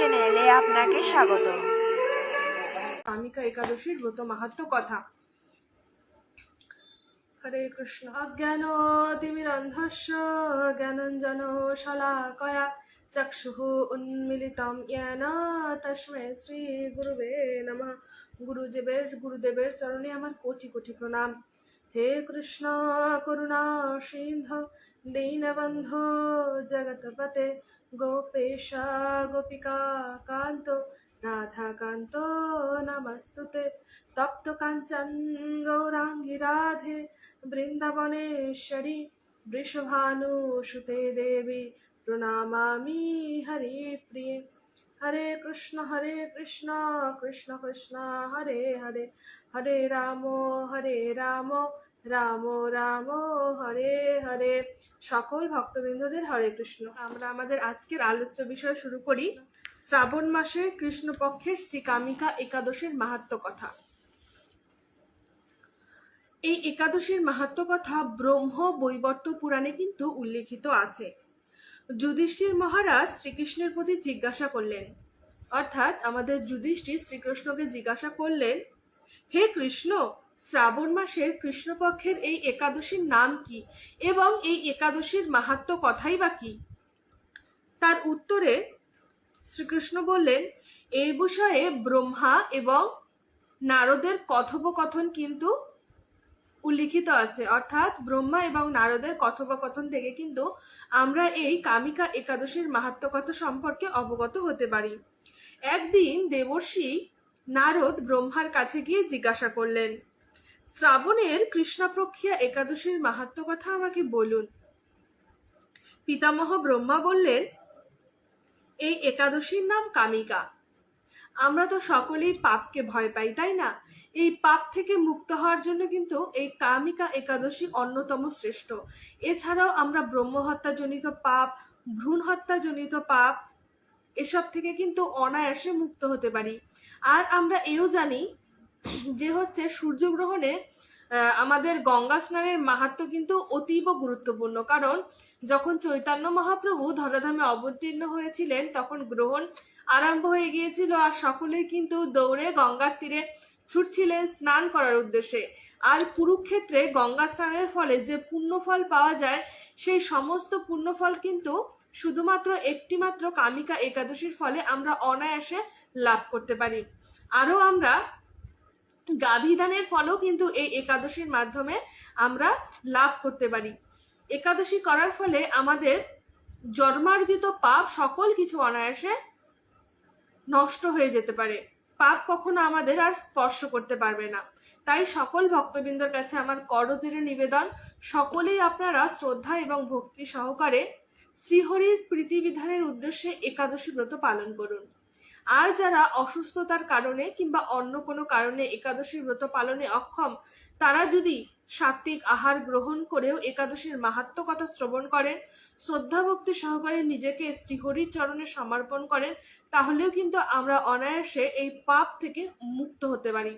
চ্যানেলে আপনাকে স্বাগত। কামিকা একাদশীর ব্রত মাহাত্ম কথা। হরে কৃষ্ণ। অজ্ঞান তিমিরন্ধস্য জ্ঞানঞ্জন শলাকয়া, চক্ষুঃ উন্মিলিতম येन তস্মৈ শ্রী গুরুবে নমঃ। গুরুদেবের গুরুদেবের চরণে আমার কোটি কোটি প্রণাম। হে কৃষ্ণ, করুণা, সিন্ধ, দীনবন্ধ, জগৎপতে গোপেশ গোপিকা কান্ত রাধাকান্ত নমস্তুতে তপ্ত কাঞ্চন গৌরাঙ্গী রাধে বৃন্দাবনেশ্বরী বৃষভানুসুতে দেবী প্রণামামি হরি প্রিয়ে হরে কৃষ্ণ হরে কৃষ্ণ কৃষ্ণ কৃষ্ণ হরে হরে হরে রাম হরে রাম রাম রাম, হরে হরে। সকল ভক্তবৃন্দদের হরে কৃষ্ণ। আমরা আমাদের আজকের আলোচ্য বিষয় শুরু করি, শ্রাবণ মাসের কৃষ্ণপক্ষের শ্রী কামিকা একাদশীর মাহাত্ম কথা। এই একাদশীর মাহাত্ম কথা ব্রহ্ম বৈবর্ত পুরাণে কিন্তু উল্লেখিত আছে। যুধিষ্ঠির মহারাজ শ্রীকৃষ্ণের প্রতি জিজ্ঞাসা করলেন, অর্থাৎ আমাদের যুধিষ্ঠির শ্রীকৃষ্ণকে জিজ্ঞাসা করলেন, হে কৃষ্ণ শ্রাবণ মাসের কৃষ্ণপক্ষের এই একাদশীর নাম কি এবং এই একাদশীর মাহাত্ম কথাই বা কি? তার উত্তরে শ্রীকৃষ্ণ বললেন এই বিষয়ে ব্রহ্মা এবং নারদের কথোপকথন কিন্তু উল্লিখিত আছে। অর্থাৎ ব্রহ্মা এবং নারদের কথোপকথন থেকে কিন্তু আমরা এই কামিকা একাদশীর মাহাত্ম কথা সম্পর্কে অবগত হতে পারি। একদিন দেবর্ষি নারদ ব্রহ্মার কাছে গিয়ে জিজ্ঞাসা করলেন শ্রাবণের কৃষ্ণপক্ষিয়া একাদশীর মাহাত্ম কথা আমাকে বলুন। পিতামহ ব্রহ্মা বললেন, এই একাদশীর নাম কামিকা। আমরা তো সকলেই পাপকে ভয় পাই, তাই না? এই পাপ থেকে মুক্ত হওয়ার জন্য কিন্তু এই কামিকা একাদশী অন্যতম শ্রেষ্ঠ। এছাড়াও আমরা ব্রহ্মহত্যাজনিত পাপ ভ্রূণ হত্যাজনিত পাপ, এসব থেকে কিন্তু অনায়াসে মুক্ত হতে পারি। আর আমরা এও জানি যে হচ্ছে সূর্যগ্রহণে আমাদের গঙ্গা স্নানের মাহাত্ম কিন্তু অতীব গুরুত্বপূর্ণ। কারণ যখন চৈতন্য মহাপ্রভু ধরাধামে অবতীর্ণ হয়েছিলেন, তখন গ্রহণ আরম্ভ হয়ে গিয়েছিল আর সকলেই কিন্তু দৌড়ে গঙ্গার তীরে ছুটছিলেন স্নান করার উদ্দেশ্যে। আর কুরুক্ষেত্রে গঙ্গা স্নানের ফলে যে পুণ্যফল পাওয়া যায়, সেই সমস্ত পুণ্যফল কিন্তু শুধুমাত্র একটিমাত্র কামিকা একাদশীর ফলে আমরা অনায়াসে লাভ করতে পারি। আরও আমরা গাভিদানের ফলও কিন্তু এই একাদশীর মাধ্যমে আমরা লাভ করতে পারি। একাদশী করার ফলে আমাদের জন্মার্জিত পাপ সকল কিছু অনায়াসে নষ্ট হয়ে যেতে পারে। পাপ কখনো আমাদের আর স্পর্শ করতে পারবে না। তাই সকল ভক্তবৃন্দর কাছে আমার করজেরে নিবেদন, সকলেই আপনারা শ্রদ্ধা এবং ভক্তি সহকারে শ্রীহরির প্রীতিবিধানের উদ্দেশ্যে একাদশী ব্রত পালন করুন। আর যারা অসুস্থতার কারণে কিংবা অন্য কোনো কারণে একাদশী ব্রত পালনে অক্ষম, তারা যদি সাত্ত্বিক আহার গ্রহণ করেও একাদশীর মাহাত্ম কথা শ্রবণ করেন শ্রদ্ধা ভক্তি সহকারে নিজেকে শ্রীহরির চরণে সমর্পণ করেন, তাহলেও কিন্তু আমরা অনায়াসে এই পাপ থেকে মুক্ত হতে পারি।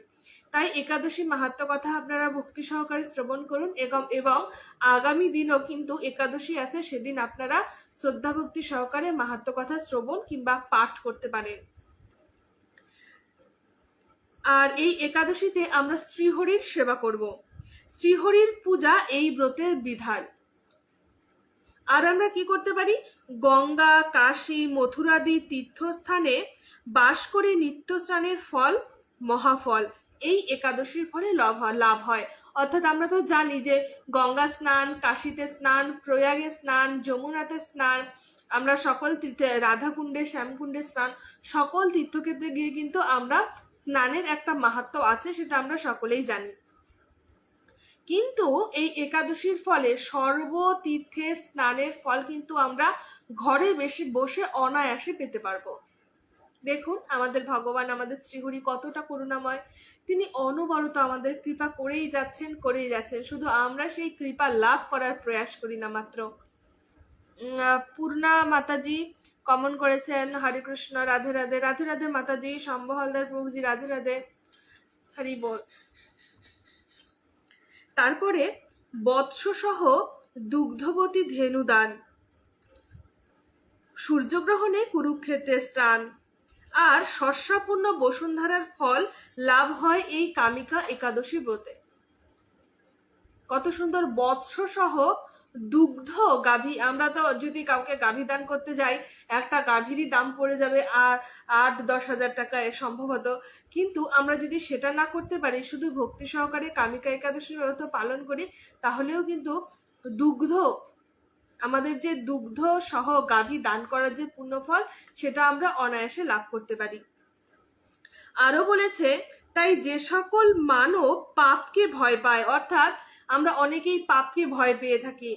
তাই একাদশী মাহাত্ম কথা আপনারা ভক্তি সহকারে শ্রবণ করুন এবং আগামী দিনও কিন্তু একাদশী আছে, সেদিন আপনারা শ্রদ্ধা ভক্তি সহকারে মাহাত্ম কথা শ্রবণ কিংবা পাঠ করতে পারেন। আর এই একাদশীতে আমরা শ্রীহরির সেবা করব। শ্রীহরির পূজা এই ব্রতের বিধান। আর আমরা কি করতে পারি? গঙ্গা, কাশী, মথুরাদি তীর্থস্থানে বাস করে নিত্য স্নানের ফল, মহাফল, এই একাদশীর ফলে লাভ হয়। অর্থাৎ আমরা তো জানি যে গঙ্গা স্নান, কাশীতে স্নান, প্রয়াগে স্নান, যমুনাতে স্নান, আমরা সকল তীর্থে, রাধাকুণ্ডে, শ্যামকুণ্ডে স্নান, সকল তীর্থক্ষেত্রে গিয়ে কিন্তু আমরা স্নানের একটা মাহাত্ম আছে, সেটা আমরা সকলেই জানি। কিন্তু এই একাদশীর ফলে সর্বতীর্থের স্নানের ফল কিন্তু আমরা ঘরে বেশি বসে অনায়াসে পেতে পারব। দেখুন, আমাদের ভগবান আমাদের শ্রীহরি কতটা করুণাময়। তিনি অনবরত আমাদের কৃপা করেই যাচ্ছেন করেই যাচ্ছেন। শুধু আমরা সেই কৃপা লাভ করার প্রয়াস করি না মাত্র। পূর্ণা মাতাজি কমন করেছেন হরে কৃষ্ণ রাধে রাধে। রাধে রাধে মাতাজি, শম্ভ হালদার প্রভুজি, রাধে রাধে। হরি বল। তারপরে বৎসসহ দুগ্ধবতী ধেনুদান। সূর্যগ্রহণে কুরুক্ষেত্রে স্নান। আর শস্যাপূর্ণ বসুন্ধরার ফল লাভ হয় এই কামিকা একাদশী ব্রতে। কত সুন্দর বৎস সহ দুগ্ধ গাভী, আমরা তো যদি কাউকে গাভী দান করতে যাই, একটা গাভীরই দাম পড়ে যাবে আর আট, দশ হাজার টাকা সম্ভবত। কিন্তু আমরা যদি সেটা না করতে পারি, শুধু ভক্তি সহকারে কামিকা একাদশী ব্রত পালন করি, তাহলেও কিন্তু দুগ্ধ আমাদের যে দুগ্ধ সহ গাভী দান করার যে পুণ্যফল, সেটা আমরা অনায়াসে লাভ করতে পারি। আরও বলেছে, তাই যে সকল মানব পাপকে ভয় পায়, অর্থাৎ আমরা অনেকেই পাপকে ভয় পেয়ে থাকি।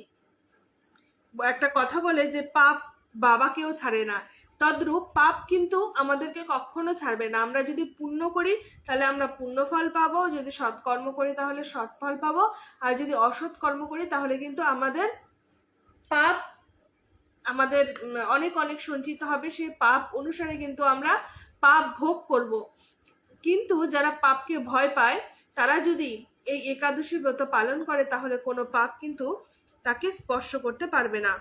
একটা কথা বলে যে, পাপ বাবাকেও ছাড়ে না। তদ্রূপ পাপ কিন্তু আমাদেরকে কখনো ছাড়বে না। আমরা যদি পুণ্য করি, তাহলে আমরা পুণ্য ফল পাবো। যদি সৎকর্ম করি, তাহলে সৎ ফল পাবো। আর যদি অসৎ কর্ম করি, তাহলে কিন্তু আমাদের পাপ আমাদের অনেক অনেক সঞ্চিত হবে সেই পাপ অনুসারে কিন্তু আমরা পাপ ভোগ করব। কিন্তু যারা পাপকে ভয় পায়, তারা যদি এই একাদশী ব্রত পালন করে, তাহলে কোনো পাপ কিন্তু তাকে স্পর্শ করতে পারবে না।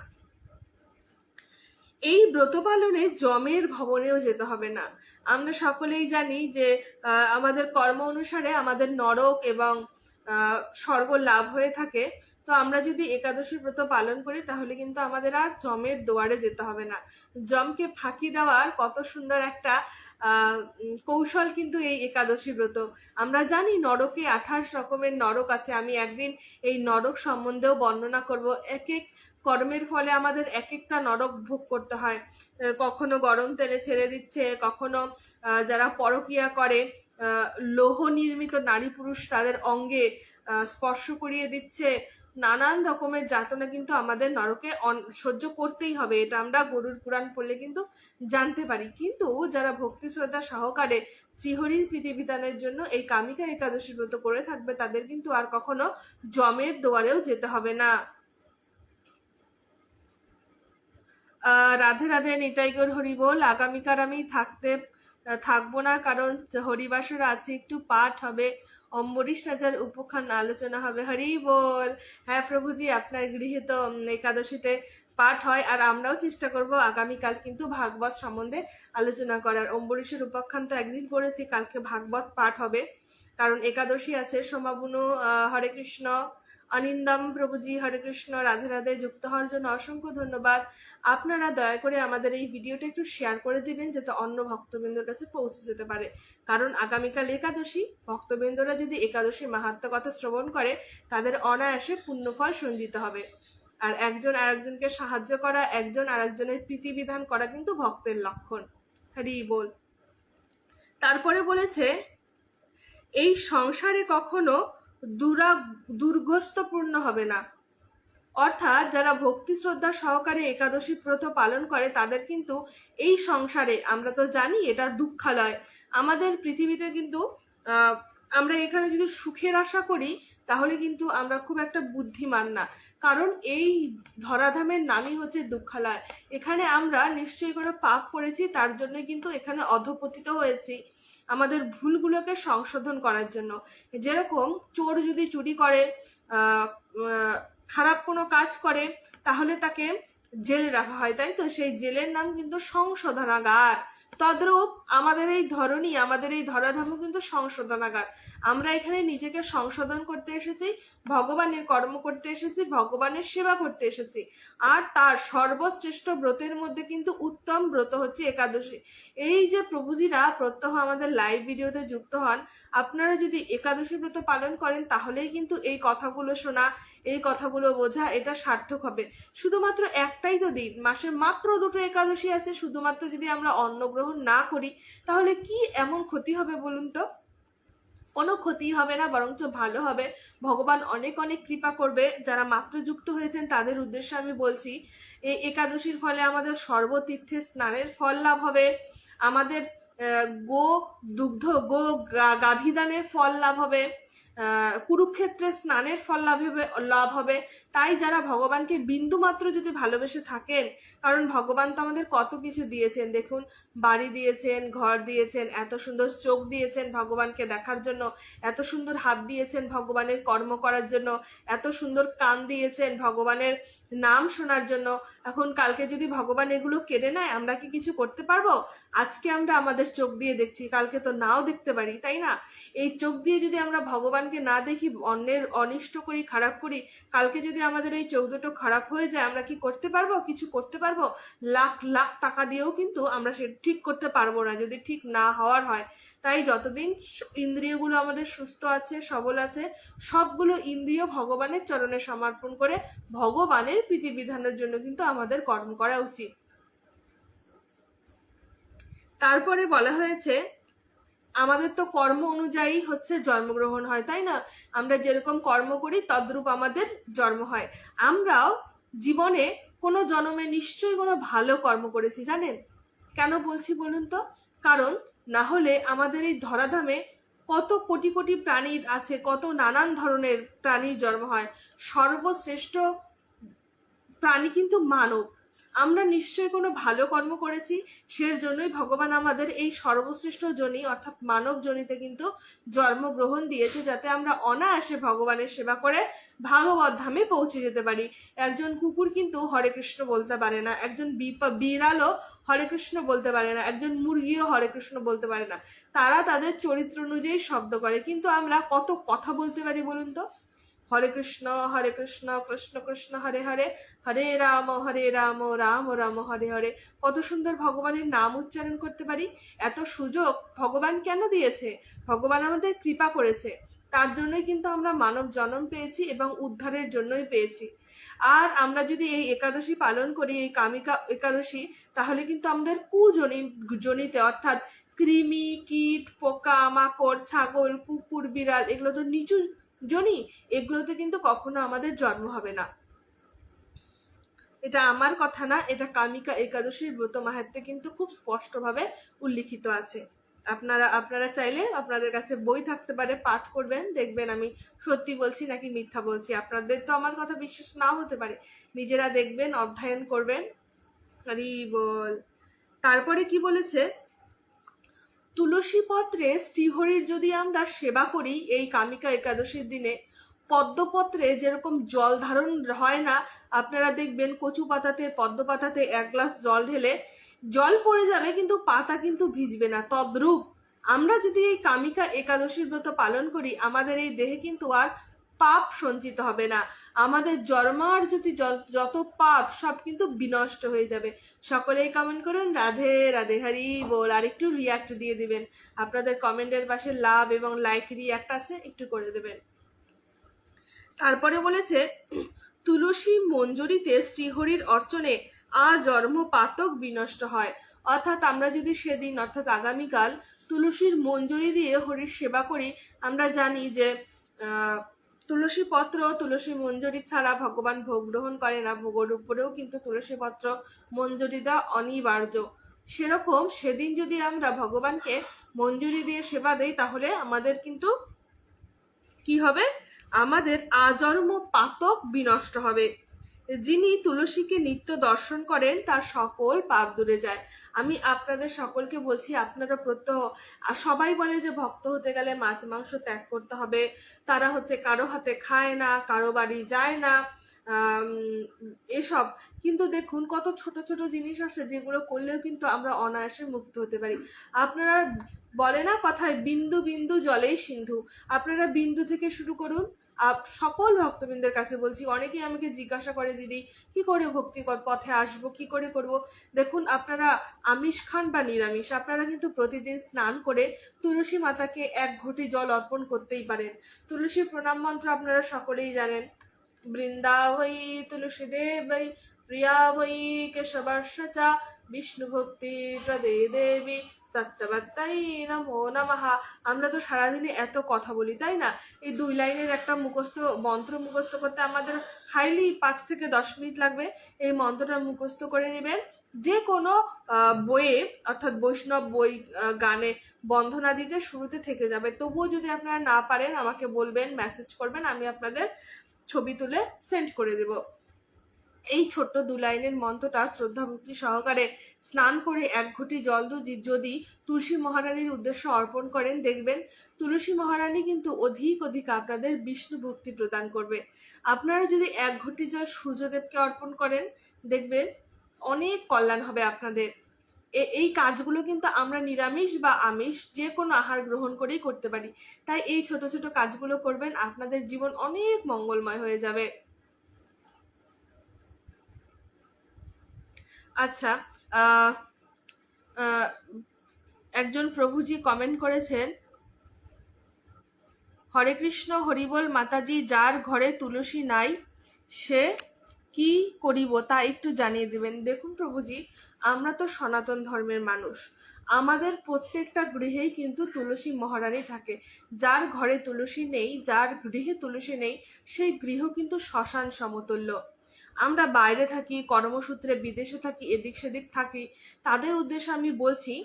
এই ব্রত পালনে জমের ভবনেও যেতে হবে না। আমরা সকলেই জানি যে আমাদের কর্ম অনুসারে আমাদের নরক এবং স্বর্গ লাভ হয়ে থাকে। তো আমরা যদি একাদশী ব্রত পালন করি, তাহলে কিন্তু আমাদের আর জমের দুয়ারে যেতে হবে না। জমকে ফাঁকি দেওয়ার কত সুন্দর একটা কৌশল কিন্তু এই একাদশী ব্রত। আমরা জানি নরকে আঠাশ রকমের নরক আছে। আমি একদিন এই নরক সম্বন্ধেও বর্ণনা করব। এক এক কর্মের ফলে আমাদের এক একটা নরক ভোগ করতে হয়। কখনো গরম তেলে ছেড়ে দিচ্ছে, কখনো যারা পরকিয়া করে লৌহ নির্মিত নারী পুরুষ তাদের অঙ্গে স্পর্শ করিয়ে দিচ্ছে নানান রকমের যাতনা কিন্তু আমাদের নরকে সহ্য করতেই হবে, এটা আমরা গরুর পুরাণ পড়লে কিন্তু জানতে পারি। কিন্তু যারা ভক্তি শ্রদ্ধা সহকারে শ্রীহরির প্রীতিবিধানের জন্য এই কামিকা একাদশী ব্রত করে থাকবে, তাদের কিন্তু আর কখনো জমের দুয়ারেও যেতে হবে না। রাধে রাধে নিতাইগর হরি বল আগামীকার আমি থাকতে, থাকব না কারণ হরিবাসর আছে, একটু পাঠ হবে, অম্বরীশ রাজার উপখান আলোচনা হবে। হরি বল! হ্যাঁ প্রভুজি, আপনার গৃহীত একাদশীতে পাঠ হয়, আর আমরাও চেষ্টা করব আগামীকাল কিন্তু ভাগবত সম্বন্ধে আলোচনা করার। অম্বরীশের উপাখ্যান তো একদিন পড়েছি, কালকে ভাগবত পাঠ হবে। কারণ একাদশী আছে, সমাবনু হরে কৃষ্ণ, অনিন্দম প্রভুজি, হরে কৃষ্ণ, রাধে রাধে, যুক্ত হওয়ার জন্য অসংখ্য ধন্যবাদ। আপনারা দয়া করে আমাদের এই ভিডিওটা একটু শেয়ার করে দিবেন যাতে অন্য ভক্তবৃন্দর কাছে পৌঁছে যেতে পারে। কারণ আগামীকাল একাদশী, ভক্তবৃন্দরা যদি একাদশী মাহাত্ম কথা শ্রবণ করে, তাদের অনায়াসে পুণ্যফল সঞ্জিত হবে। আর একজন আরেকজনকে সাহায্য করা, একজন আরেকজনের প্রীতিবিধান করা কিন্তু ভক্তের লক্ষণ। হরি বল। তারপরে বলেছে, এই সংসারে কখনো দুরা দুর্গস্তপূর্ণ হবে না। অর্থাৎ যারা ভক্তি শ্রদ্ধা সহকারে একাদশী ব্রত পালন করে, তাদের কিন্তু এই সংসারে, আমরা তো জানি এটা দুঃখালয়। আমাদের পৃথিবীতে কিন্তু আমরা এখানে যদি সুখের আশা করি, তাহলে কিন্তু আমরা খুব একটা বুদ্ধিমান না। কারণ এই ধরাধামের নামই হচ্ছে দুঃখালয়। এখানে আমরা নিশ্চয়ই করে পাপ করেছি, তার জন্য কিন্তু এখানে অধপতিত হয়েছি। আমাদের ভুলগুলোকে সংশোধন করার জন্য। যেরকম চোর যদি চুরি করে খারাপ কোনো কাজ করে, তাহলে তাকে জেলে রাখা হয়, তাই তো? সেই জেলের নাম কিন্তু সংশোধনাগার। তদ্রূপ আমাদের এই ধরনী আমাদের এই ধরাধামও কিন্তু সংশোধনাগার। আমরা এখানে নিজেকে সংশোধন করতে এসেছি, ভগবানের কর্ম করতে এসেছি, ভগবানের সেবা করতে এসেছি। আর তার সর্বশ্রেষ্ঠ ব্রতের মধ্যে কিন্তু উত্তম ব্রত হচ্ছে একাদশী। এই যে প্রভুজিরা প্রত্যহ আমাদের লাইভ ভিডিওতে যুক্ত হন, আপনারা যদি একাদশী ব্রত পালন করেন, তাহলেই কিন্তু এই কথাগুলো শোনা এই কথাগুলো বোঝা এটা সার্থক হবে। শুধুমাত্র একটাই তো দিন মাসে মাত্র দুটো একাদশী আছে, শুধুমাত্র যদি আমরা অন্ন গ্রহণ না করি, তাহলে কি এমন ক্ষতি হবে বলুন তো? কোনো ক্ষতি হবে না, বরঞ্চ ভালো হবে। ভগবান অনেক অনেক কৃপা করবে। যারা মাত্র যুক্ত হয়েছেন, তাদের উদ্দেশ্যে আমি বলছি, এই একাদশীর ফলে আমাদের সর্বতীর্থে স্নানের ফল লাভ হবে। আমাদের গো দুগ্ধ গো, গাভীদানের ফল লাভ হবে। কুরুক্ষেত্রে স্নানের ফল লাভ হবে লাভ হবে। তাই যারা ভগবানকে বিন্দু মাত্র যদি ভালোবেসে থাকেন, কারণ ভগবান তো আমাদের কত কিছু দিয়েছেন। দেখুন, বাড়ি দিয়েছেন, ঘর দিয়েছেন, এত সুন্দর চোখ দিয়েছেন ভগবানকে দেখার জন্য, এত সুন্দর হাত দিয়েছেন ভগবানের কর্ম করার জন্য, এত সুন্দর কান দিয়েছেন ভগবানের নাম শোনার জন্য। এখন কালকে যদি ভগবান এগুলো কেড়ে নেয়, আমরা কি কিছু করতে পারব? আজকে আমরা আমাদের চোখ দিয়ে দেখছি, কালকে তো নাও দেখতে পারি, তাই না? এই চোখ দিয়ে যদি আমরা ভগবানকে না দেখি, অন্যের অনিষ্ট করি, খারাপ করি, কালকে যদি আমাদের এই চোখ দুটো খারাপ হয়ে যায়, আমরা কি করতে পারব? কিছু করতে পারব? লাখ লাখ টাকা দিয়েও কিন্তু আমরা সে ঠিক করতে পারব না, যদি ঠিক না হওয়ার হয়। তাই যতদিন ইন্দ্রিয়গুলো আমাদের সুস্থ আছে, সবল আছে, সবগুলো ইন্দ্রিয় ভগবানের চরণে সমর্পণ করে ভগবানের প্রীতিবিধানের জন্য কিন্তু আমাদের কর্ম করা উচিত। তারপরে বলা হয়েছে আমাদের তো কর্ম অনুযায়ী হচ্ছে জন্মগ্রহণ হয়, তাই না? আমরা যেরকম কর্ম করি, তদ্রূপ আমাদের জন্ম হয়। আমরাও জীবনে কোনো জন্মে নিশ্চয়ই কোনো ভালো কর্ম করেছি, জানেন? কেন বলছি বলুন তো? কারণ না হলে আমাদের এই ধরাধামে কত কোটি কোটি প্রাণীর আছে, কত নানান ধরনের প্রাণীর জন্ম হয়। সর্বশ্রেষ্ঠ প্রাণী কিন্তু মানব। আমরা নিশ্চয়ই কোনো ভালো কর্ম করেছি সের জন্যই ভগবান আমাদের এই সর্বশ্রেষ্ঠ জনি, অর্থাৎ মানব জনিতে কিন্তু জন্মগ্রহণ দিয়েছে যাতে আমরা অনায়াসে ভগবানের সেবা করে ভাগবত ধামে পৌঁছে যেতে পারি। একজন কুকুর কিন্তু হরে কৃষ্ণ বলতে পারে না, একজন বিড়ালও হরে কৃষ্ণ বলতে পারে না, একজন মুরগিও হরে কৃষ্ণ বলতে পারে না। তারা তাদের চরিত্র অনুযায়ী শব্দ করে। কিন্তু আমরা কত কথা বলতে পারি বলুন তো? হরে কৃষ্ণ হরে কৃষ্ণ কৃষ্ণ কৃষ্ণ, হরে হরে হরে রাম হরে রাম রাম রাম, হরে হরে। কত সুন্দর ভগবানের নাম উচ্চারণ করতে পারি। এত সুযোগ ভগবান কেন দিয়েছে? ভগবান আমাদের কৃপা করেছে। তার জন্যই কিন্তু আমরা মানব জন্ম পেয়েছি এবং উদ্ধারের জন্যই পেয়েছি। আর আমরা যদি এই একাদশী পালন করি, এই কামিকা একাদশী, তাহলে কিন্তু আমাদের কুজনি জনিতে অর্থাৎ কৃমি, কীট, পোকা, মাকড়, ছাগল, কুকুর, বিড়াল, এগুলো তো নিচু জনি, এগুলোতে কিন্তু কখনো আমাদের জন্ম হবে না। এটা আমার কথা না, এটা কামিকা একাদশীর ব্রত মাহাত্মে কিন্তু খুব স্পষ্টভাবে উল্লিখিত আছে। আপনারা আপনারা চাইলে আপনাদের কাছে বই থাকতে পারে, পাঠ করবেন, দেখবেন আমি সত্যি বলছি নাকি মিথ্যা বলছি। আপনাদের তো আমার কথা বিশ্বাস না হতে পারে। নিজেরা দেখবেন, অধ্যয়ন করবেন। হরি বল। তারপরে কি বলেছে? তুলসী পত্রে শ্রীহরির যদি আমরা সেবা করি, এই কামিকা একাদশীর দিনে পদ্মপত্রে যেরকম জল ধারণ হয় না, আপনারা দেখবেন কচু পাতাতে পদ্ম পাতাতে এক গ্লাস জল ঢেলে জল পড়ে যাবে, কিন্তু পাতা কিন্তু ভিজবে না। তদ্রূপ আমরা যদি এই কামিকা একাদশীর ব্রত পালন করি, আমাদের এই দেহে কিন্তু আর পাপ সঞ্চিত হবে না। আমাদের জন্মার যদি যত পাপ, সব কিন্তু বিনষ্ট হয়ে যাবে। সকলেই কমেন্ট করুন। রাধে রাধে হারি বল আর একটু রিয়াক্ট দিয়ে দিবেন। আপনাদের কমেন্টের পাশে লাভ এবং লাইক রিয়াক্ট আছে, একটু করে দেবেন। তারপরে বলেছে, তুলসী মঞ্জুরিতে শ্রীহরির অর্চনে আজন্ম পাতক বিনষ্ট হয়। অর্থাৎ আমরা যদি সেদিন, অর্থাৎ আগামীকাল তুলসীর মঞ্জুরি দিয়ে হরির সেবা করি, আমরা জানি যে তুলসী পত্র তুলসী মঞ্জরি ছাড়া ভগবান ভোগ গ্রহণ করে না। ভোগের উপরেও কিন্তু তুলসী পত্র মঞ্জরি দেওয়া অনিবার্য। সেরকম সেদিন যদি আমরা ভগবানকে মঞ্জুরি দিয়ে সেবা দেই, তাহলে আমাদের কিন্তু কি হবে? আমাদের আজন্ম পাতক বিনষ্ট হবে। যিনি তুলসীকে নিত্য দর্শন করেন, তার সকল পাপ দূরে যায়। আমি আপনাদের সকলকে বলছি, আপনারা প্রত্যহ, সবাই বলে যে ভক্ত হতে গেলে মাছ মাংস ত্যাগ করতে হবে। তারা হচ্ছে কারও হাতে খায় না, কারও বাড়ি যায় না এসব। কিন্তু দেখুন, কত ছোট ছোট জিনিস আছে যেগুলো করলেও কিন্তু আমরা অনায়াসে মুক্ত হতে পারি। আপনারা বলে না কথায়, বিন্দু বিন্দু জলেই সিন্ধু। আপনারা বিন্দু থেকে শুরু করুন সকল ভক্তবৃন্দের কাছে বলছি, অনেকেই আমাকে জিজ্ঞাসা করে, দিদি, কি করে ভক্তি পথে আসব? কি করে করব? দেখুন, আপনারা আমিষ খান বা নিরামিষ, আপনারা কিন্তু প্রতিদিন স্নান করে তুলসী মাতাকে এক ঘটি জল অর্পণ করতেই পারেন। তুলসী প্রণাম মন্ত্র আপনারা সকলেই জানেন। বৃন্দাবই তুলসী দেবৈ প্রিয়া বৈ কেশবাস্য চ বিষ্ণু ভক্তি প্রদে দেবী। সত্যবত্তাই নমো নমঃ। আমরা তো সারাদিনে এত কথা বলি, তাই না? এই দুই লাইনের একটা মুখস্থ, মন্ত্র মুখস্থ করতে আমাদের হাইলি পাঁচ থেকে দশ মিনিট লাগবে। এই মন্ত্রটা মুখস্থ করে নেবেন। যে কোনো বইয়ে, অর্থাৎ বৈষ্ণব বই গানে বন্ধনা দিতে শুরুতে থেকে যাবে। তবুও যদি আপনারা না পারেন, আমাকে বলবেন মেসেজ করবেন, আমি আপনাদের ছবি তুলে সেন্ড করে দেব। এই ছোট্ট দু লাইনের মন্ত্রটা শ্রদ্ধা ভক্তি সহকারে স্নান করে এক ঘটি জল যদি তুলসী মহারানীর উদ্দেশ্যে অর্পণ করেন, দেখবেন তুলসী মহারানী কিন্তু অধিক অধিক আপনাদের বিষ্ণু ভক্তি প্রদান করবে। আপনারা যদি এক ঘটি জল সূর্যদেবকে অর্পণ করেন, দেখবেন অনেক কল্যাণ হবে আপনাদের। এই কাজগুলো কিন্তু আমরা নিরামিষ বা আমিষ যে কোনো আহার গ্রহণ করেই করতে পারি। তাই এই ছোট ছোট কাজগুলো করবেন, আপনাদের জীবন অনেক মঙ্গলময় হয়ে যাবে। আচ্ছা একজন প্রভুজি কমেন্ট করেছেন, হরে কৃষ্ণ হরিবল মাতাজি, যার ঘরে তুলসী নাই, সে কি করিব তা একটু জানিয়ে দিবেন। দেখুন প্রভুজি, আমরা তো সনাতন ধর্মের মানুষ। আমাদের প্রত্যেকটা গৃহেই কিন্তু তুলসী মহারানী থাকে। যার ঘরে তুলসী নেই, যার গৃহে তুলসী নেই, সেই গৃহ কিন্তু শ্মশান সমতুল্য। আমরা বাইরে থাকি, কর্মসূত্রে বিদেশে থাকি, এদিক সেদিক থাকি, তাদের উদ্দেশ্যে আমি বলছি,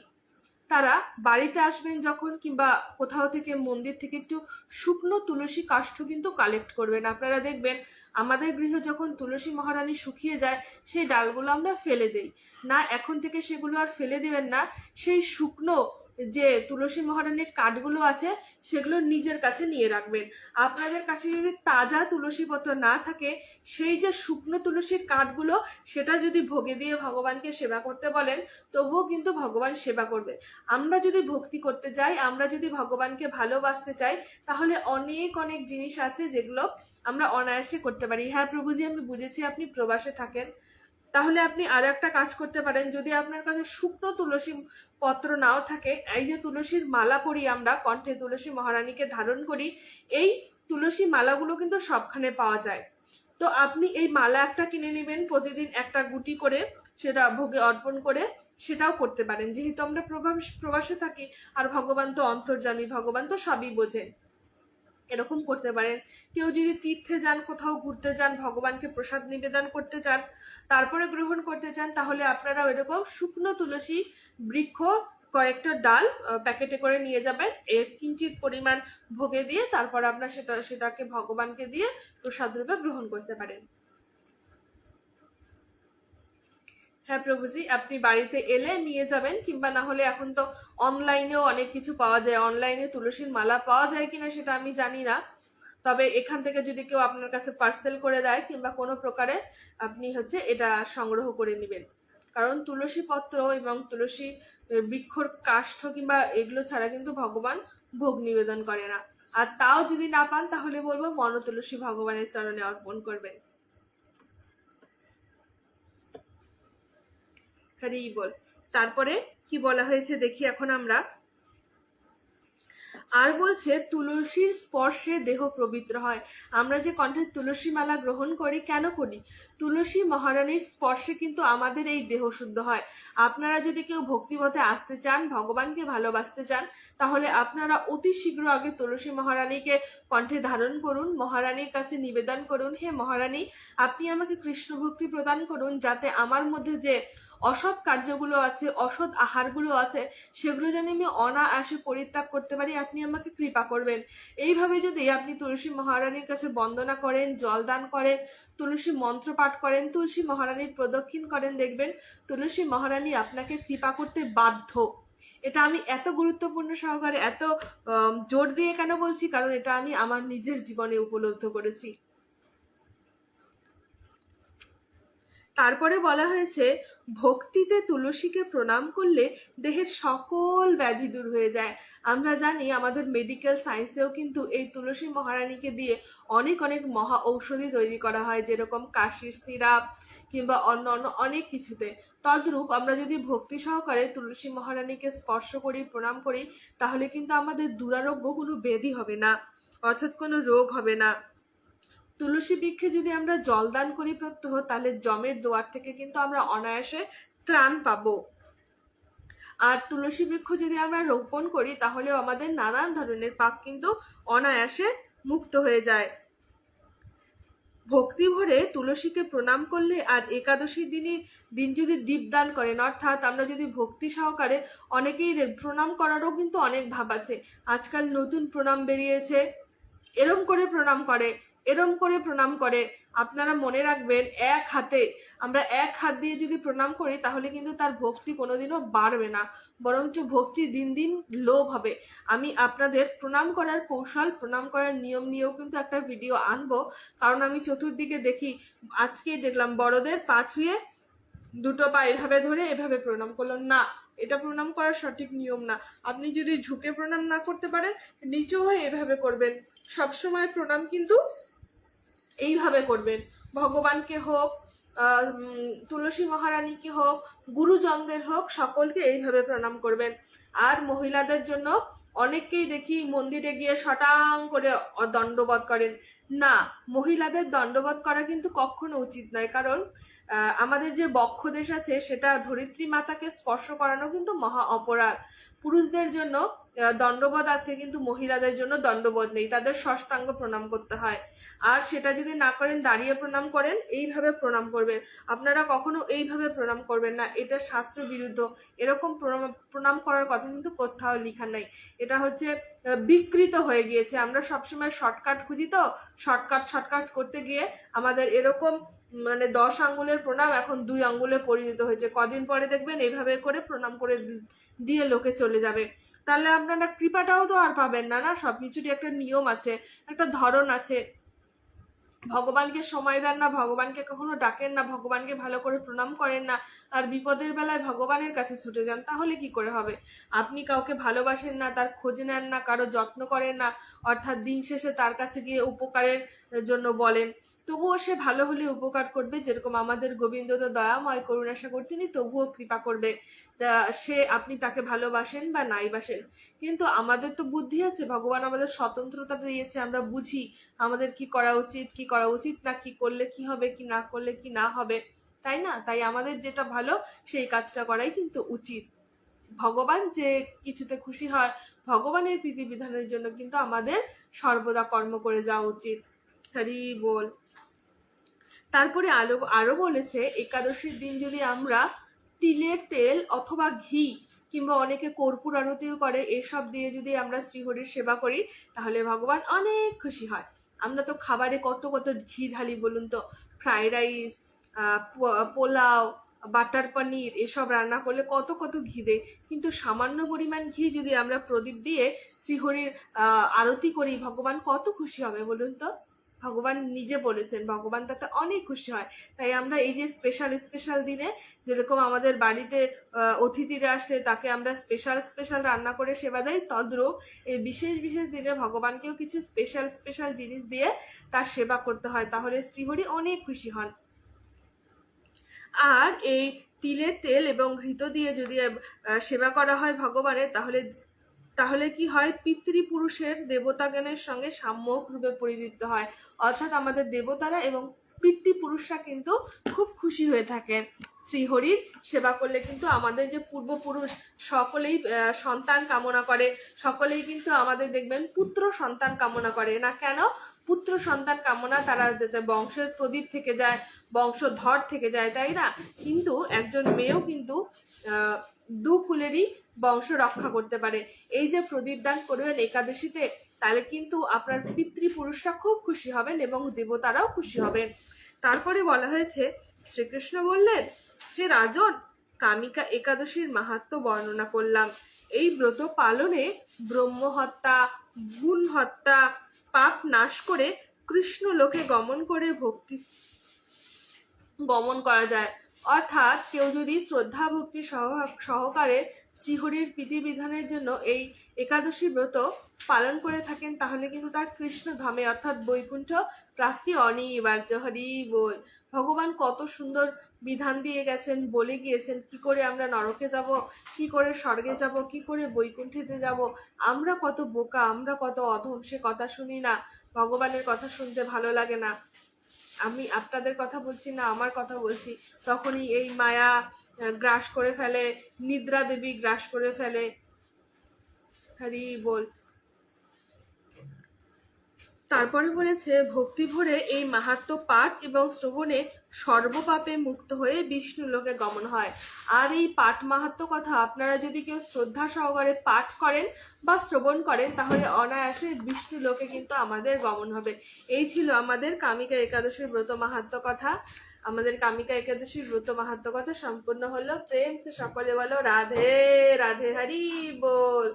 তারা বাড়িতে আসবেন যখন কিংবা কোথাও থেকে মন্দির থেকে একটু শুকনো তুলসী কাষ্ঠ কিন্তু কালেক্ট করবেন। আপনারা দেখবেন, আমাদের গৃহে যখন তুলসী মহারানী শুকিয়ে যায়, সেই ডালগুলো আমরা ফেলে দেই। না, এখন থেকে সেগুলো আর ফেলে দেবেন না। সেই শুকনো যে তুলসী মহারানীর কাঠগুলো আছে সেগুলো নিজের কাছে নিয়ে রাখবেন। আপনাদের কাছে যদি তাজা তুলসী পত্র না থাকে, সেই যে শুকনো তুলসীর কাঠগুলো, সেটা যদি ভোগে দিয়ে ভগবানকে সেবা করতে বলেন, তবুও কিন্তু ভগবান সেবা করবে। আমরা যদি ভক্তি করতে যাই, আমরা যদি ভগবানকে ভালোবাসতে চাই, তাহলে অনেক অনেক জিনিস আছে যেগুলো আমরা অনায়াসে করতে পারি। হ্যাঁ প্রভুজি, আমি বুঝেছি আপনি প্রবাসে থাকেন। তাহলে আপনি আরও একটা কাজ করতে পারেন। যদি আপনার কাছে শুকনো তুলসী পত্র নাও থাকে, এই যে তুলসীর মালা পরি আমরা, কণ্ঠে তুলসী মহারানীকে ধারণ করি, এই তুলসী মালাগুলো কিন্তু সবখানে পাওয়া যায়। তো আপনি এই মালা একটা কিনে নেবেন, প্রতিদিন একটা গুটি করে সেটা ভোগে অর্পণ করে সেটাও করতে পারেন। যেহেতু আমরা প্রবাস প্রবাসে থাকি, আর ভগবান তো অন্তর্জামী ভগবান তো সবই বোঝেন এরকম করতে পারেন। কেউ যদি তীর্থে যান, কোথাও ঘুরতে যান, ভগবানকে প্রসাদ নিবেদন করতে চান তারপরে গ্রহণ করতে চান, তাহলে আপনারা এরকম শুকনো তুলসী বৃক্ষ, কয়েকটা ডাল প্যাকেটে করে নিয়ে যাবেন। এর কিঞ্চিত পরিমাণ ভোগে দিয়ে তারপর আপনার সেটা, সেটাকে ভগবানকে দিয়ে প্রসাদ রূপে গ্রহণ করতে পারেন। হ্যাঁ প্রভুজি, আপনি বাড়িতে এলে নিয়ে যাবেন, কিংবা না হলে এখন তো অনলাইনেও অনেক কিছু পাওয়া যায়। অনলাইনে তুলসীর মালা পাওয়া যায় কিনা সেটা আমি জানি না। তবে এখান থেকে যদি কেউ আপনার কাছে পার্সেল করে দেয়, কিংবা কোনো প্রকারে আপনি হচ্ছে এটা সংগ্রহ করে নেবেন। কারণ তুলসী পত্র এবং তুলসী বৃক্ষর কাষ্ঠ কিংবা এগুলো ছাড়া কিন্তু ভগবান ভোগ নিবেদন করে না। আর তাও যদি না পান, তাহলে বলব মন তুলসী ভগবানের চরণে অর্পণ করবেন। হরি বল। তারপরে কি বলা হয়েছে দেখি এখন আমরা। আর বলছে, তুলসীর স্পর্শে দেহ পবিত্র হয়। আমরা যে কণ্ঠে তুলসী মালা গ্রহণ করি, কেন করি? তুলসী মহারানীর স্পর্শে কিন্তু আমাদের এই দেহ শুদ্ধ হয়। আপনারা যদি কেউ ভক্তিপথে আসতে চান, ভগবানকে ভালোবাসতে চান, তাহলে আপনারা অতি শীঘ্র আগে তুলসী মহারানীকে কণ্ঠে ধারণ করুন, মহারানীর কাছে নিবেদন করুন, হে মহারানী, আপনি আমাকে কৃষ্ণ ভক্তি প্রদান করুন যাতে আমার মধ্যে যে অসৎ কার্যগুলো আছে, অসৎ আহারগুলো আছে, সেগুলো যেন আমি অনায়াসে পরিত্যাগ করতে পারি, আপনি আমাকে কৃপা করবেন। এইভাবে যদি আপনি তুলসী মহারানীর কাছে বন্দনা করেন, জল দান করেন তুলসী মন্ত্র পাঠ করেন, তুলসী মহারানীর প্রদক্ষিণ করেন, দেখবেন তুলসী মহারানী আপনাকে কৃপা করতে বাধ্য। এটা আমি এত গুরুত্বপূর্ণ সহকারে, এত জোর দিয়ে কেন বলছি? কারণ এটা আমি আমার নিজের জীবনে উপলব্ধ করেছি। তারপরে বলা হয়েছে ভক্তিতে তুলসীকে প্রণাম করলে দেহের সকল ব্যাধি দূর হয়ে যায়। আমরা জানি আমাদের মেডিকেল সায়েন্সেও কিন্তু এই তুলসী মহারানীকে দিয়ে অনেক অনেক মহা ঔষধি তৈরি করা হয়, যেরকম কাশির সিরাপ কিংবা অন্য অন্য অনেক কিছুতে। তদ্রূপ আমরা যদি ভক্তি সহকারে তুলসী মহারানীকে স্পর্শ করি, প্রণাম করি, তাহলে কিন্তু আমাদের দুরারোগ্য কোনো ব্যাধি হবে না, অর্থাৎ কোনো রোগ হবে না। তুলসী বৃক্ষে যদি আমরা জল দান করি প্রত্যহ, তাহলে জমের দোয়ার থেকে কিন্তু আমরা অনায়াসে ত্রাণ পাবো। আর তুলসী বৃক্ষ যদি আমরা রোপণ করি, তাহলেও আমাদের নানান ধরনের পাপ কিন্তু অনায়াসে মুক্ত হয়ে যায়। ভক্তি ভরে তুলসীকে প্রণাম করলে আর একাদশীর দিনে দিন যদি দীপদান করেন, অর্থাৎ আমরা যদি ভক্তি সহকারে অনেকেই প্রণাম করারও কিন্তু অনেক ভাব আছে। আজকাল নতুন প্রণাম বেরিয়েছে, এরম করে প্রণাম করে। এরম করে প্রণাম করে। আপনারা মনে রাখবেন, এক হাতে, আমরা এক হাত দিয়ে যদি প্রণাম করি, তাহলে কিন্তু তার ভক্তি কোনোদিনও বাড়বে না। বরঞ্চ ভক্তি দিন দিন লোভ হবে। আমি আপনাদের প্রণাম করার কৌশল, প্রণাম করার নিয়ম নিয়েও কিন্তু একটা ভিডিও আনব। কারণ আমি চতুর্দিকে দেখি, আজকেই দেখলাম, বড়দের পা ছুঁয়ে দুটো পা এভাবে ধরে এভাবে প্রণাম করল। না, এটা প্রণাম করার সঠিক নিয়ম না। আপনি যদি ঝুঁকে প্রণাম না করতে পারেন নিচু হয়ে এভাবে করবেন। সবসময় প্রণাম কিন্তু এইভাবে করবেন। ভগবানকে হোক তুলসী মহারানীকে হোক, গুরুজনদের হোক, সকলকে এইভাবে প্রণাম করবেন। আর মহিলাদের জন্য অনেককেই দেখি মন্দিরে গিয়ে শটাং করে দণ্ডবধ করেন। না, মহিলাদের দণ্ডবধ করা কিন্তু কখনো উচিত নয়। কারণ আমাদের যে বক্ষ দেশ আছে, সেটা ধরিত্রী মাতাকে স্পর্শ করানো কিন্তু মহা অপরাধ। পুরুষদের জন্য দণ্ডবোধ আছে, কিন্তু মহিলাদের জন্য দণ্ডবোধ নেই। তাদের ষষ্ঠাঙ্গ প্রণাম করতে হয়। আর সেটা যদি না করেন, দাঁড়িয়ে প্রণাম করেন, এইভাবে প্রণাম করবেন। আপনারা কখনো এইভাবে প্রণাম করবেন না। এটা শাস্ত্র বিরুদ্ধ। এরকম প্রণাম করার কথা কিন্তু কোথাও লেখা নাই। এটা হচ্ছে বিকৃত হয়ে গিয়েছে। আমরা সবসময় শর্টকাট খুঁজি তো। শর্টকাট শর্টকাট করতে গিয়ে আমাদের এরকম মানে দশ আঙ্গুলের প্রণাম এখন দুই আঙ্গুলে পরিণত হয়েছে। কদিন পরে দেখবেন এইভাবে করে প্রণাম করে দিয়ে লোকে চলে যাবে। তাহলে আপনারা কৃপাটাও তো আর পাবেন না না? সবকিছুরই একটা নিয়ম আছে, একটা ধরন আছে। ভগবানকে সময় দেন না, ভগবানকে কখনো ডাকেন না, ভগবানকে ভালো করে প্রণাম করেন না আর বিপদের বেলায় ভগবানের কাছে ছুটে যান, তাহলে কি করে হবে? আপনি কাউকে ভালোবাসেন না, তার খোঁজ নেন না, কারও যত্ন করেন না, অর্থাৎ দিন শেষে তার কাছে গিয়ে উপকারের জন্য বলেন। তবুও সে ভালো হলে উপকার করবে, যেরকম আমাদের গোবিন্দ তো দয়াময় করুণাসাগর, তিনি তবুও কৃপা করবে। সে, আপনি তাকে ভালোবাসেন বা নাই বাসেন। কিন্তু আমাদের তো বুদ্ধি আছে, ভগবান আমাদের স্বতন্ত্রতা দিয়েছে, আমরা বুঝি আমাদের কি করা উচিত, কি করা উচিত না, কি করলে কি হবে, কি না করলে কি না হবে, তাই না? তাই আমাদের যেটা ভালো, সেই কাজটা করাই কিন্তু উচিত। ভগবান যে কিছুতে খুশি হয়, ভগবানের বিধিবিধানের জন্য কিন্তু আমাদের সর্বদা কর্ম করে যাওয়া উচিত। হরি বল। তারপরে আলো আরও বলেছে, একাদশীর দিন যদি আমরা তিলের তেল অথবা ঘি কিংবা অনেকে কর্পূর আরতিও করে, এসব দিয়ে যদি আমরা শ্রীহরির সেবা করি, তাহলে ভগবান অনেক খুশি হয়। আমরা তো খাবারে কত কত ঘি ঢালি বলুন তো, fried rice pulao, butter paneer, এসব রান্না করলে কত কত ঘি দেয়। কিন্তু সামান্য পরিমাণ ঘি যদি আমরা প্রদীপ দিয়ে শ্রীহরির আরতি করি, ভগবান কত খুশি হবে বলুন তো? ভগবান নিজে বলেছেন, ভগবান তাতে অনেক খুশি হয়। তাই আমরা এই যে স্পেশাল স্পেশাল দিনে যেরকম আমাদের বাড়িতে অতিথিরা আসলে তাকে আমরা স্পেশাল স্পেশাল রান্না করে সেবা দেয় তদ্রূপ এই বিশেষ বিশেষ দিনে ভগবানকেও কিছু স্পেশাল স্পেশাল জিনিস দিয়ে তার সেবা করতে হয়, তাহলে শ্রীহরি অনেক খুশি হন। আর এই তিলের তেল এবং ঘৃত দিয়ে যদি সেবা করা হয় ভগবানের, তাহলে তাহলে কি হয়? পিতৃপুরুষের দেবতাগণের সঙ্গে সাম্যক রূপে পরিণত হয়। অর্থাৎ আমাদের দেবতারা এবং পিতৃপুরুষরা কিন্তু খুব খুশি হয়ে থাকেন। শ্রীহরির সেবা করলে কিন্তু আমাদের যে পূর্বপুরুষ সকলেই সন্তান কামনা করে। সকলেই কিন্তু আমাদের দেখবেন পুত্র সন্তান কামনা করে। না কেন? পুত্র সন্তান কামনা তারা বংশের প্রদীপ থেকে যায়, বংশধর থেকে যায়, তাই না? কিন্তু একজন মেয়েও কিন্তু দু কুলেরই বংশ রক্ষা করতে পারে। এই যে প্রদীপ দান করবেন একাদশীতে, তাহলে কিন্তু আপনার পিতৃপুরুষরা খুব খুশি হবেন এবং দেবতারাও খুশি হবেন। তারপরে বলা হয়েছে, শ্রীকৃষ্ণ বললেন শ্রী রাজন কামিকা একাদশীর মাহাত্ম বর্ণনা করলাম। এই ব্রত পালনে ব্রহ্ম হত্যা গুণ হত্যা পাপ নাশ করে কৃষ্ণ লোকে গমন করে ভক্তি গমন করা যায়। অর্থাৎ কেউ যদি শ্রদ্ধা ভক্তি সহ- সহকারে শ্রীহরির বিধিবিধানের জন্য এই একাদশী ব্রত পালন করে থাকেন, তাহলে কিন্তু তার কৃষ্ণ ধামে অর্থাৎ বৈকুণ্ঠ প্রাপ্তি অনিবার্য। হরি বল। ভগবান কত সুন্দর বিধান দিয়ে গেছেন, বলে গিয়েছেন, কি করে আমরা নরকে যাব, কি করে স্বর্গে যাব, কি করে বৈকুণ্ঠেতে যাব, আমরা কত বোকা, আমরা কত অধম, সে কথা শুনি না, ভগবানের কথা শুনতে ভালো লাগে না। আমি আপনাদের কথা বলছি না, আমার কথা বলছি। তখনই এই মায়া গ্রাস করে ফেলে, নিদ্রা দেবী গ্রাস করে ফেলে। হরি বল। তারপরে বলেছে, ভক্তি ভরে এই মাহাত্ম পাঠ এবং শ্রবণে সর্বপাপে মুক্ত হয়ে বিষ্ণু লোকে গমন হয়। আর এই পাঠ মাহাত্ম কথা আপনারা যদি কেউ শ্রদ্ধা সহকারে পাঠ করেন বা শ্রবণ করেন, তাহলে অনায়াসে বিষ্ণু লোকে কিন্তু আমাদের গমন হবে। এই ছিল আমাদের কামিকা একাদশীর ব্রত মাহাত্ম কথা। আমাদের কামিকা একাদশীর ব্রত মাহাত্ম কথা সম্পূর্ণ হলো। প্রেম সে সকলে বলো, রাধে রাধে, হারি বল।